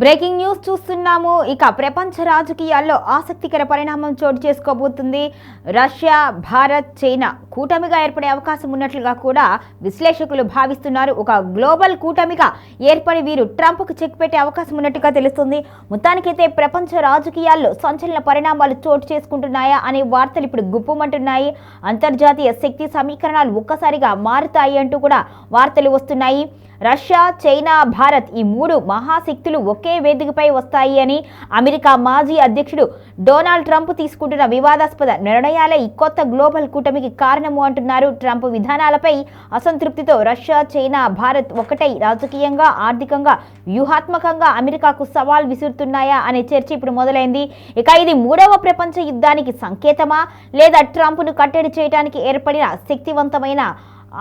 Breaking news చూస్తున్నాము. ఇక ప్రపంచ రాజకీయాల్లో ఆసక్తికర పరిణామం చోటు చేసుకోబోతుంది. రష్యా భారత్ చైనా కూటమిగా ఏర్పడే అవకాశం ఉన్నట్లుగా కూడా విశ్లేషకులు భావిస్తున్నారు. ఒక గ్లోబల్ కూటమిగా ఏర్పడి వీరు ట్రంప్కు చెక్ పెట్టే అవకాశం ఉన్నట్టుగా తెలుస్తుంది. మొత్తానికైతే ప్రపంచ రాజకీయాల్లో సంచలన పరిణామాలు చోటు చేసుకుంటున్నాయా అనే వార్తలు ఇప్పుడు గుప్పమంటున్నాయి. అంతర్జాతీయ శక్తి సమీకరణాలు ఒక్కసారిగా మారుతాయి అంటూ కూడా వార్తలు వస్తున్నాయి. రష్యా చైనా భారత్ ఈ మూడు మహాశక్తులు ఒకే వేదికపై వస్తాయి అని అమెరికా మాజీ అధ్యక్షుడు డొనాల్డ్ ట్రంప్ తీసుకుంటున్న వివాదాస్పద నిర్ణయాలే ఈ కొత్త గ్లోబల్ కూటమికి కారణము అంటున్నారు ట్రంప్ విధానాలపై అసంతృప్తితో రష్యా చైనా భారత్ ఒకటై రాజకీయంగా ఆర్థికంగా వ్యూహాత్మకంగా అమెరికాకు సవాల్ విసురుతున్నాయా అనే చర్చ ఇప్పుడు మొదలైంది. ఇక ఇది మూడవ ప్రపంచ యుద్ధానికి సంకేతమా? లేదా ట్రంప్ను కట్టడి చేయడానికి ఏర్పడిన శక్తివంతమైన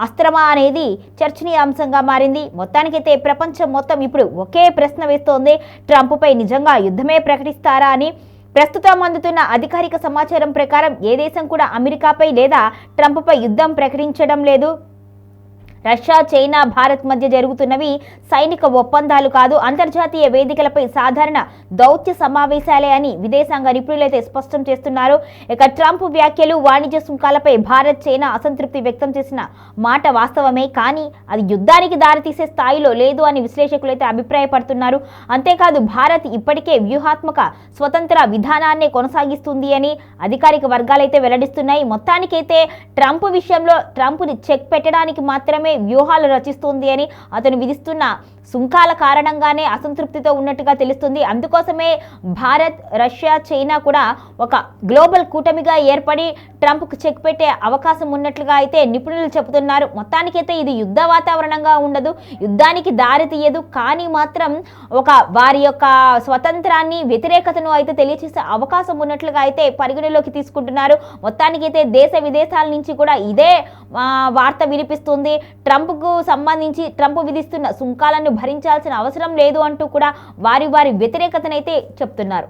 అస్త్రమా అనేది చర్చనీయాంశంగా మారింది. మొత్తానికైతే ప్రపంచం మొత్తం ఇప్పుడు ఒకే ప్రశ్న వేస్తోంది. ట్రంప్పై నిజంగా యుద్ధమే ప్రకటిస్తారా అని. ప్రస్తుతం అందుతున్న అధికారిక సమాచారం ప్రకారం ఏ దేశం కూడా అమెరికాపై లేదా ట్రంప్పై యుద్ధం ప్రకటించడం లేదు. రష్యా చైనా భారత్ మధ్య జరుగుతున్నవి సైనిక ఒప్పందాలు కాదు అంతర్జాతీయ వేదికలపై సాధారణ దౌత్య సమావేశాలే అని విదేశాంగ నిపుణులైతే స్పష్టం చేస్తున్నారు. ఇక ట్రంప్ వ్యాఖ్యలు వాణిజ్య సుంకాలపై భారత్ చైనా అసంతృప్తి వ్యక్తం చేసిన మాట వాస్తవమే కానీ అది యుద్ధానికి దారితీసే స్థాయిలో లేదు అని విశ్లేషకులు అయితే అభిప్రాయపడుతున్నారు. అంతేకాదు భారత్ ఇప్పటికే వ్యూహాత్మక స్వతంత్ర విధానాన్నే కొనసాగిస్తుంది అని అధికారిక వర్గాలైతే వెల్లడిస్తున్నాయి. మొత్తానికైతే ట్రంప్ విషయంలో ట్రంప్ని చెక్ పెట్టడానికి మాత్రమే వ్యూహాలు రచిస్తుంది అని అతను విధిస్తున్న సుంకాల కారణంగానే అసంతృప్తితో ఉన్నట్టుగా తెలుస్తుంది. అందుకోసమే భారత్ రష్యా చైనా కూడా ఒక గ్లోబల్ కూటమిగా ఏర్పడి ట్రంప్కు చెక్ పెట్టే అవకాశం ఉన్నట్లుగా అయితే నిపుణులు చెబుతున్నారు. మొత్తానికైతే ఇది యుద్ధ వాతావరణంగా ఉండదు. యుద్ధానికి దారి తీయదు. కానీ మాత్రం ఒక వారి యొక్క స్వతంత్రాన్ని వ్యతిరేకతను అయితే తెలియచేసే అవకాశం ఉన్నట్లుగా అయితే పరిగణలోకి తీసుకుంటున్నారు. మొత్తానికైతే దేశ విదేశాల నుంచి కూడా ఇదే వార్త వినిపిస్తుంది. ట్రంప్కు సంబంధించి ట్రంప్ విధిస్తున్న సుంకాలను భరించాల్సిన అవసరం లేదు అంటూ కూడా వారి వారి వ్యతిరేకతనైతే చెప్తున్నారు.